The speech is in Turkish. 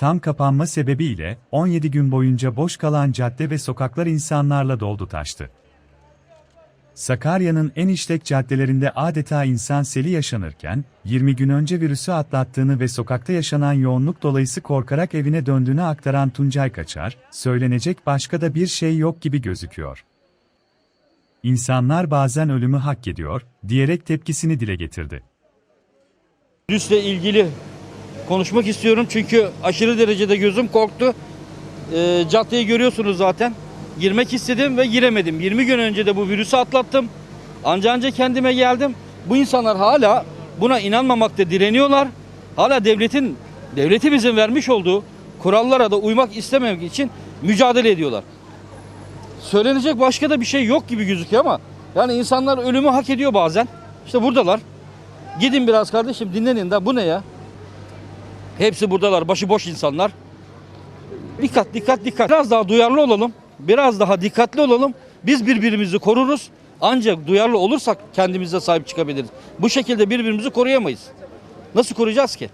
tam kapanma sebebiyle 17 gün boyunca boş kalan cadde ve sokaklar insanlarla doldu taştı. Sakarya'nın en işlek caddelerinde adeta insan seli yaşanırken, 20 gün önce virüsü atlattığını ve sokakta yaşanan yoğunluk dolayısı korkarak evine döndüğünü aktaran Tuncay Kaçar, söylenecek başka da bir şey yok gibi gözüküyor. İnsanlar bazen ölümü hak ediyor, diyerek tepkisini dile getirdi. Virüsle ilgili konuşmak istiyorum çünkü aşırı derecede gözüm korktu. Ee, caddeyi görüyorsunuz zaten. Girmek istedim ve giremedim. 20 gün önce de bu virüsü atlattım. Anca anca kendime geldim. Bu insanlar hala buna inanmamakta direniyorlar. Hala devletin, devletimizin vermiş olduğu kurallara da uymak istememek için mücadele ediyorlar. Söylenecek başka da bir şey yok gibi gözüküyor ama yani insanlar ölümü hak ediyor bazen. İşte buradalar. Gidin biraz kardeşim dinlenin de bu ne ya? Hepsi buradalar başıboş insanlar. Dikkat dikkat dikkat. Biraz daha duyarlı olalım. Biraz daha dikkatli olalım. Biz birbirimizi koruruz. Ancak duyarlı olursak kendimize sahip çıkabiliriz. Bu şekilde birbirimizi koruyamayız. Nasıl koruyacağız ki?